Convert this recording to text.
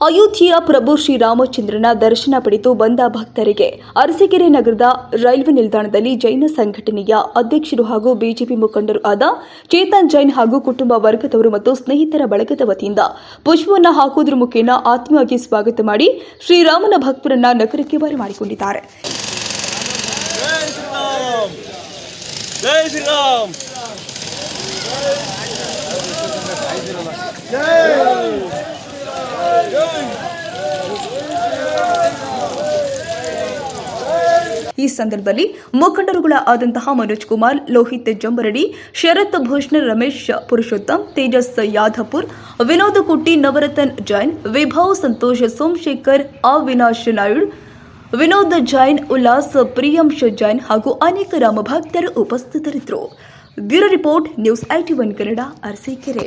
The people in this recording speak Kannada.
ಅಯೋಧ್ಯೆಯ ಪ್ರಭು ಶ್ರೀರಾಮಚಂದ್ರನ ದರ್ಶನ ಪಡೆದು ಬಂದ ಭಕ್ತರಿಗೆ ಅರಸೀಕೆರೆ ನಗರದ ರೈಲ್ವೆ ನಿಲ್ದಾಣದಲ್ಲಿ ಜೈನ ಸಂಘಟನೆಯ ಅಧ್ಯಕ್ಷರು ಹಾಗೂ ಬಿಜೆಪಿ ಮುಖಂಡರು ಆದ ಚೇತನ್ ಜೈನ್ ಹಾಗೂ ಕುಟುಂಬ ವರ್ಗದವರು ಮತ್ತು ಸ್ನೇಹಿತರ ಬಳಗದ ವತಿಯಿಂದ ಪುಷ್ಪವನ್ನು ಹಾಕುವುದರ ಮುಖೇನ ಆತ್ಮೀಯವಾಗಿ ಸ್ವಾಗತ ಮಾಡಿ ಶ್ರೀರಾಮನ ಭಕ್ತರನ್ನ ನಗರಕ್ಕೆ ಬರಮಾಡಿಕೊಂಡಿದ್ದಾರೆ ಜೈ ಈ ಸಂದರ್ಭದಲ್ಲಿ ಮುಖಂಡರುಗಳ ಆದಂತಹ ಮನೋಜ್ ಕುಮಾರ್, ಲೋಹಿತ್ ಜಂಬರಡಿ, ಶರತ್ ಭೂಷಣ್ ರಮೇಶ್ ಪುರುಷೋತ್ತಮ್, ತೇಜಸ್ ಯಾದವ್ಪುರ್, ವಿನೋದ್ ಕುಟ್ಟಿ ನವರತನ್ ಜೈನ್, ವಿಭವ್ ಸಂತೋಷ್ ಸೋಮಶೇಖರ್, ಅವಿನಾಶ್ ನಾಯ್ಡ್, ವಿನೋದ್ ಜೈನ್, ಉಲ್ಲಾಸ್ ಪ್ರಿಯಾಂಶ್ ಜೈನ್ ಹಾಗೂ ಅನೇಕ ರಾಮಭಕ್ತರು ಉಪಸ್ಥಿತರಿದ್ದರು. Bureau report, news IT one Kannada, Arsikere.